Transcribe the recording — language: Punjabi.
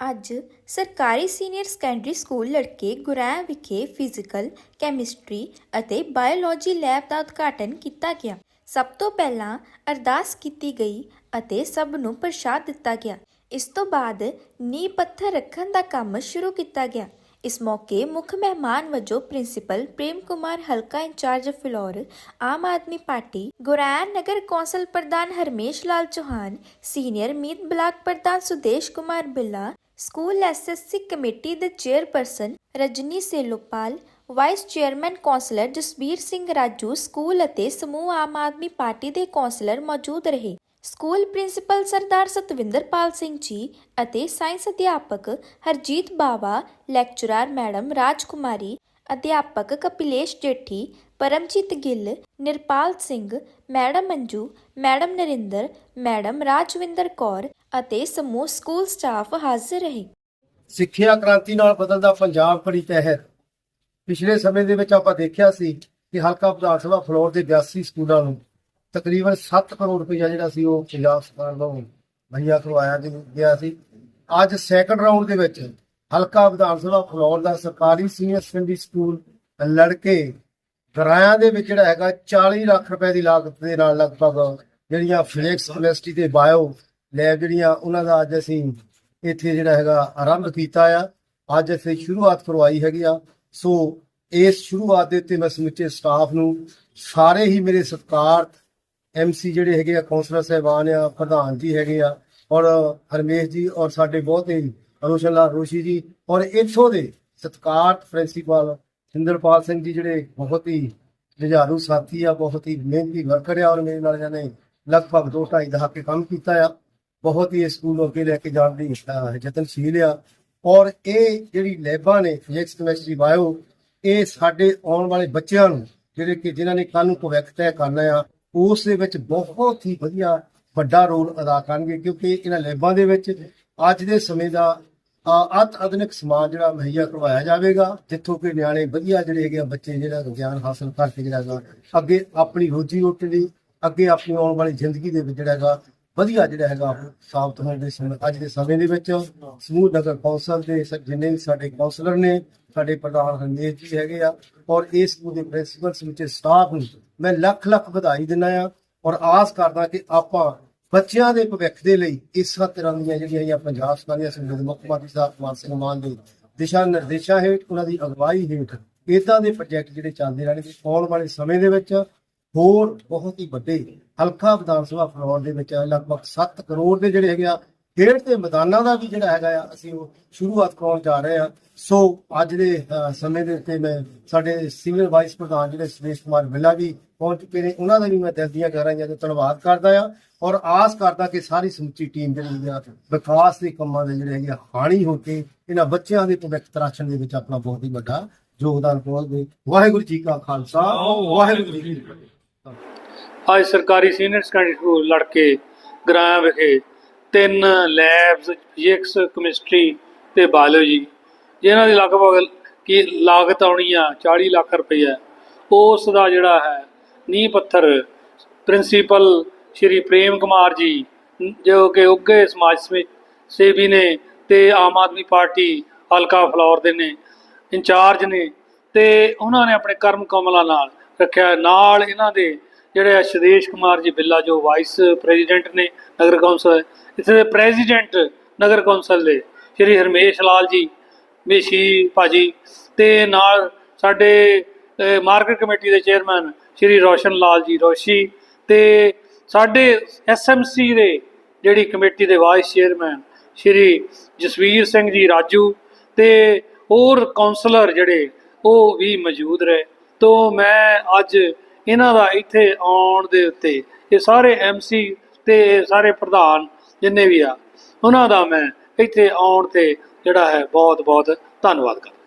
ਅੱਜ ਸਰਕਾਰੀ ਸੀਨੀਅਰ ਸੈਕੰਡਰੀ ਸਕੂਲ ਲੜਕੇ ਗੁਰੈਂ ਵਿਖੇ ਫਿਜ਼ੀਕਲ, ਕੈਮਿਸਟਰੀ ਅਤੇ ਬਾਇਓਲੋਜੀ ਲੈਬ ਦਾ ਉਦਘਾਟਨ ਕੀਤਾ ਗਿਆ। ਸਭ ਤੋਂ ਪਹਿਲਾਂ ਅਰਦਾਸ ਕੀਤੀ ਗਈ ਅਤੇ ਸਭ ਨੂੰ ਪ੍ਰਸ਼ਾਦ ਦਿੱਤਾ ਗਿਆ। ਇਸ ਤੋਂ ਬਾਅਦ ਨੀਂਹ ਪੱਥਰ ਰੱਖਣ ਦਾ ਕੰਮ ਸ਼ੁਰੂ ਕੀਤਾ ਗਿਆ। ਇਸ ਮੌਕੇ ਮੁੱਖ ਮਹਿਮਾਨ ਵਜੋਂ ਪ੍ਰਿੰਸੀਪਲ ਪ੍ਰੇਮ ਕੁਮਾਰ ਹਲਕਾ ਇੰਚਾਰਜ ਫਿਲੌਰ, ਆਮ ਆਦਮੀ ਪਾਰਟੀ ਗੁਰੈਨ ਨਗਰ ਕੌਂਸਲ ਪ੍ਰਧਾਨ ਹਰਮੇਸ਼ ਲਾਲ ਚੌਹਾਨ, ਸੀਨੀਅਰ ਮੀਤ ਬਲਾਕ ਪ੍ਰਧਾਨ Sudesh Kumar Billa school SSC committee ਦੇ chairperson Rajni Selopal, vice chairman councillor Jasbir Singh Raju, school ਅਤੇ ਸਮੂਹ ਆਮ ਆਦਮੀ ਪਾਰਟੀ ਦੇ ਕੌਂਸਲਰ ਮੌਜੂਦ ਰਹੇ। ਸਕੂਲ ਪ੍ਰਿੰਸੀਪਲ ਸਰਦਾਰ ਸਤਵਿੰਦਰਪਾਲ ਸਿੰਘ ਜੀ ਅਤੇ ਸਾਇੰਸ ਅਧਿਆਪਕ ਹਰਜੀਤ ਬਾਵਾ, ਲੈਕਚਰਰ ਮੈਡਮ ਰਾਜਕੁਮਾਰੀ, ਅਧਿਆਪਕ Kapilesh Jethi, Paramjit Gill, Nirpal Singh, madam Manju, madam Narinder, madam Rajwinder Kaur ਅਤੇ ਸਮੂਹ ਸਕੂਲ ਸਟਾਫ ਹਾਜ਼ਰ ਰਹੇ। ਸਿੱਖਿਆ ਕ੍ਰਾਂਤੀ ਨਾਲ ਬਦਲਦਾ ਪੰਜਾਬ ਬੜੀ ਤਹਿਤ ਪਿਛਲੇ ਸਮੇਂ ਦੇ ਵਿੱਚ ਆਪਾਂ ਦੇਖਿਆ ਸੀ ਕਿ ਹਲਕਾ ਵਿਧਾਨ ਸਭਾ ਫਲੋਰ ਦੇ 82 ਸਕੂਲਾਂ ਨੂੰ ਤਕਰੀਬਨ 7 ਕਰੋੜ ਰੁਪਇਆ ਜਿਹੜਾ ਸੀ ਉਹ ਪੰਜਾਬ ਸਰਕਾਰ ਵੱਲੋਂ ਮੁਹੱਈਆ ਕਰਵਾਇਆ ਗਿਆ- ਸੀ। ਅੱਜ ਸੈਕੰਡ ਰਾਉਂਡ ਦੇ ਵਿੱਚ ਹਲਕਾ ਵਿਧਾਨ ਸਭਾ ਫਲੋਰ ਦਾ ਸਰਕਾਰੀ ਸੀਨੀਅਰ ਸੈਕੰਡਰੀ ਸਕੂਲ ਲੜਕੇ ਗਰਾਇਆ ਦੇ ਵਿੱਚ ਜਿਹੜਾ ਹੈਗਾ 40 ਲੱਖ ਰੁਪਏ ਦੀ ਲਾਗਤ ਦੇ ਨਾਲ ਲਗਭਗ ਜਿਹੜੀਆਂ ਫਿਜ਼ਿਕਸ ਕੈਮਿਸਟਰੀ ਤੇ ਬਾਇਓ ਲੈਬ ਜਿਹੜੀਆਂ ਉਹਨਾਂ ਦਾ ਅੱਜ ਅਸੀਂ ਇੱਥੇ ਜਿਹੜਾ ਹੈਗਾ ਆਰੰਭ ਕੀਤਾ ਆ, ਅੱਜ ਅਸੀਂ ਸ਼ੁਰੂਆਤ ਕਰਵਾਈ ਹੈਗੀ ਆ। ਸੋ ਇਸ ਸ਼ੁਰੂਆਤ ਦੇ ਉੱਤੇ ਮੈਂ ਸਮੁੱਚੇ ਸਟਾਫ ਨੂੰ ਸਾਰੇ ਹੀ ਮੇਰੇ ਸਤਿਕਾਰ ਐਮਸੀ ਜਿਹੜੇ ਹੈਗੇ ਆ, ਕੌਂਸਲਰ ਸਾਹਿਬਾਨ ਆ, ਪ੍ਰਧਾਨ ਜੀ ਹੈਗੇ ਆ ਔਰ ਹਰਮੇਸ਼ ਜੀ ਔਰ ਸਾਡੇ ਬਹੁਤ ਹੀ, ਰੋਸ਼ਨ ਲਾਲ ਰੋਸ਼ੀ ਜੀ ਔਰ ਇੱਥੋਂ ਦੇ ਸਤਿਕਾਰਤ ਪ੍ਰਿੰਸੀਪਲ ਸਿੰਦਰਪਾਲ ਸਿੰਘ ਜੀ ਜਿਹੜੇ ਬਹੁਤ ਹੀ ਜੁਝਾਰੂ ਸਾਥੀ ਆ, ਬਹੁਤ ਹੀ ਮਿਹਨਤੀ ਵਰਕਰ ਆ ਔਰ ਮੇਰੇ ਨਾਲ ਜਾਨੇ ਲਗਭਗ 2.5 ਦਹਾਕੇ ਕੰਮ ਕੀਤਾ ਆ। ਬਹੁਤ ਹੀ ਇਸ ਸਕੂਲ ਨੂੰ ਅੱਗੇ ਲੈ ਕੇ ਜਾਣ ਦੀ ਯਤਨਸ਼ੀਲ ਆ। ਔਰ ਇਹ ਜਿਹੜੀ ਲੈਬਾਂ ਨੇ ਫਿਜ਼ਿਕਸ ਕੈਮਿਸਟਰੀ ਬਾਇਓ ਇਹ ਸਾਡੇ ਆਉਣ ਵਾਲੇ ਬੱਚਿਆਂ ਨੂੰ ਜਿਹੜੇ ਕਿ ਜਿਨ੍ਹਾਂ ਨੇ ਕੱਲ ਨੂੰ ਭਵਿੱਖ ਤੈਅ ਕਰਨਾ ਆ ਉਸ ਦੇ ਵਿੱਚ ਬਹੁਤ ਹੀ ਵਧੀਆ ਵੱਡਾ ਰੋਲ ਅਦਾ ਕਰਨਗੇ ਕਿਉਂਕਿ ਇਹਨਾਂ ਲੈਬਾਂ ਦੇ ਵਿੱਚ ਅੱਜ ਦੇ ਸਮੇਂ ਦਾ ਅ, ਅਤ ਆਧੁਨਿਕ ਸਮਾਨ ਜਿਹੜਾ ਮੁਹੱਈਆ ਕਰਵਾਇਆ ਜਾਵੇਗਾ ਜਿੱਥੋਂ ਕਿ ਨਿਆਣੇ ਵਧੀਆ ਜਿਹੜੇ ਹੈਗੇ ਆ ਬੱਚੇ ਜਿਹੜਾ ਗਿਆਨ ਹਾਸਲ ਕਰਕੇ ਜਿਹੜਾ ਹੈਗਾ ਅੱਗੇ ਆਪਣੀ ਰੋਜੀ ਰੋਟੀ ਲਈ ਅੱਗੇ ਆਪਣੀ ਆਉਣ ਵਾਲੀ ਜ਼ਿੰਦਗੀ ਦੇ ਵਿੱਚ ਜਿਹੜਾ ਹੈਗਾ ਵਧੀਆ ਜਿਹੜਾ ਹੈਗਾ ਉਹ ਸਾਬਤ ਹੋਣ ਦੇ ਸਮੇਂ ਅੱਜ ਦੇ ਸਮੇਂ ਦੇ ਵਿੱਚ ਸਮੂਹ ਨਗਰ ਕੌਂਸਲ ਦੇ ਸ- ਜਿੰਨੇ ਵੀ ਸਾਡੇ ਕੌਂਸਲਰ ਨੇ, ਸਾਡੇ ਪ੍ਰਧਾਨ ਹਰਮੇਸ਼ ਜੀ ਹੈਗੇ ਆ ਔਰ ਇਸ ਸਕੂਲ ਦੇ ਪ੍ਰਿੰਸੀਪਲ ਸਮੁੱਚੇ ਸਟਾਫ ਨੂੰ ਮੈਂ ਲੱਖ ਲੱਖ ਵਧਾਈ ਦਿੰਦਾ ਆ ਔਰ ਆਸ ਕਰਦਾ ਕਿ ਆਪਾਂ ਬੱਚਿਆਂ ਦੇ ਭਵਿੱਖ ਦੇ ਲਈ ਇਸ ਤਰ੍ਹਾਂ ਦੀਆਂ ਜਿਹੜੀਆਂ ਹੈਗੀਆਂ ਪੰਜਾਬ ਸਰਕਾਰ ਦੀਆਂ ਸੰਗਤ ਮੁੱਖ ਮੰਤਰੀ ਸਾਹਿਬ ਕੁਮਾਰ ਸਿੰਘ ਮਾਨ ਦੇ ਦਿਸ਼ਾ ਨਿਰਦੇਸ਼ਾਂ ਹੇਠ, ਉਹਨਾਂ ਦੀ ਅਗਵਾਈ ਹੇਠ ਇਦਾਂ ਦੇ ਪ੍ਰੋਜੈਕਟ ਜਿਹੜੇ ਚੱਲਦੇ ਰਹਿਣਗੇ ਆਉਣ ਵਾਲੇ ਸਮੇਂ ਦੇ ਵਿੱਚ ਹੋਰ ਬਹੁਤ ਹੀ ਵੱਡੇ ਹਲਕਾ ਵਿਧਾਨ ਸਭਾ ਫਲੋਰ ਦੇ ਵਿੱਚ ਲਗਭਗ 7 ਕਰੋੜ ਦੇ ਜਿਹੜੇ ਹੈਗੇ ਆ, ਖੇਡ ਦੇ ਮੈਦਾਨਾਂ ਦਾ ਵੀ ਜਿਹੜਾ ਹੈਗਾ ਆ, ਅਸੀਂ ਉਹ ਸ਼ੁਰੂਆਤ ਕਰਾਉਣ ਜਾ ਰਹੇ ਆ। ਸੋ ਅੱਜ ਦੇ ਸਮੇਂ ਦੇ ਉੱਤੇ ਮੈਂ ਸਾਡੇ ਸੀਨੀਅਰ ਵਾਈਸ ਪ੍ਰਧਾਨ ਜਿਹੜੇ ਸੁਰੇਸ਼ ਕੁਮਾਰ ਬਿੱਲਾ ਵੀ ਪਹੁੰਚ ਚੁੱਕੇ ਨੇ, ਉਹਨਾਂ ਦਾ ਵੀ ਮੈਂ ਦਿਲ ਦੀਆਂ ਗਹਿਰਾਈਆਂ ਤੋਂ ਧੰਨਵਾਦ ਕਰਦਾ ਆ ਔਰ ਆਸ ਕਰਦਾ ਕਿ ਸਾਰੀ ਸਮੁੱਚੀ ਟੀਮ ਜਿਹੜੀ ਆ, ਵਿਕਾਸ ਦੇ ਕੰਮਾਂ ਦੇ ਜਿਹੜੇ ਹੈਗੇ ਆ, ਹਾਣੀ ਹੋ ਕੇ ਇਹਨਾਂ ਬੱਚਿਆਂ ਦੇ ਭਵਿੱਖ ਤਰਾਸ਼ਣ ਦੇ ਵਿੱਚ ਆਪਣਾ ਬਹੁਤ ਹੀ ਵੱਡਾ ਯੋਗਦਾਨ ਪਾਉਣਗੇ। ਵਾਹਿਗੁਰੂ ਜੀ ਕਾ ਖਾਲਸਾ ਵਾਹਿਗੁਰੂ ਜੀ ਕੀ ਫਤਿਹ। ਅੱਜ ਸਰਕਾਰੀ ਸੀਨੀਅਰ ਸੈਕੰਡਰੀ ਸਕੂਲ ਲੜਕੇ ਗ੍ਰਾਮ ਵਿਖੇ ਤਿੰਨ ਲੈਬਸ ਫਿਜ਼ਿਕਸ, ਕੈਮਿਸਟਰੀ ਤੇ ਬਾਇਓਲੋਜੀ, ਜਿਨ੍ਹਾਂ ਦੀ ਲਗਭਗ ਕੀ ਲਾਗਤ ਆਉਣੀ ਆ 40 ਲੱਖ ਰੁਪਈਆ ਉਸ ਦਾ ਜਿਹੜਾ ਹੈ ਨੀਂਹ ਪੱਥਰ ਪ੍ਰਿੰਸੀਪਲ ਸ਼੍ਰੀ ਪ੍ਰੇਮ ਕੁਮਾਰ ਜੀ, ਜੋ ਕਿ ਉੱਘੇ ਸਮਾਜ ਸੇਵੀ ਸੇਵੀ ਨੇ ਤੇ ਆਮ ਆਦਮੀ ਪਾਰਟੀ ਹਲਕਾ ਫਲੌਰ ਦੇ ਨੇ, ਇੰਚਾਰਜ ਨੇ ਤੇ ਉਹਨਾਂ ਨੇ ਆਪਣੇ ਕਰਮ ਕਮਲਾਂ ਨਾਲ ਰੱਖਿਆ ਨਾਲ ਇਹਨਾਂ ਦੇ ਜਿਹੜੇ ਆ ਸ਼ਦੇਸ਼ ਕੁਮਾਰ ਜੀ ਬਿੱਲਾ, ਜੋ ਵਾਈਸ ਪ੍ਰੈਜ਼ੀਡੈਂਟ ਨੇ ਨਗਰ ਕੌਂਸਲ, ਇੱਥੇ ਦੇ ਪ੍ਰੈਜ਼ੀਡੈਂਟ ਨਗਰ ਕੌਂਸਲ ਦੇ ਸ਼੍ਰੀ ਹਰਮੇਸ਼ ਲਾਲ ਜੀ, ਮੇਸ਼ੀ ਭਾਜੀ ਤੇ ਨਾਲ ਸਾਡੇ ਮਾਰਕੀਟ ਕਮੇਟੀ ਦੇ ਚੇਅਰਮੈਨ ਸ਼੍ਰੀ ਰੋਸ਼ਨ ਲਾਲ ਜੀ, ਰੋਸ਼ੀ ਤੇ ਸਾਡੇ ਐਸਐਮਸੀ ਦੇ ਜਿਹੜੀ ਕਮੇਟੀ ਦੇ ਵਾਈਸ ਚੇਅਰਮੈਨ ਸ਼੍ਰੀ ਜਸਵੀਰ ਸਿੰਘ ਜੀ, ਰਾਜੂ ਤੇ ਹੋਰ ਕਾਉਂਸਲਰ ਜਿਹੜੇ ਉਹ ਵੀ ਮੌਜੂਦ ਰਹੇ। ਤੋਂ ਮੈਂ ਅੱਜ ਇਹਨਾਂ ਦਾ ਇੱਥੇ ਆਉਣ ਦੇ ਉੱਤੇ ਇਹ ਸਾਰੇ ਐਮਸੀ ਤੇ ਇਹ ਸਾਰੇ ਪ੍ਰਧਾਨ ਜਿੰਨੇ ਵੀ ਆ, ਉਹਨਾਂ ਦਾ ਮੈਂ ਇੱਥੇ ਆਉਣ ਤੇ ਜਿਹੜਾ ਹੈ ਬਹੁਤ ਬਹੁਤ ਧੰਨਵਾਦ ਕਰਦਾ।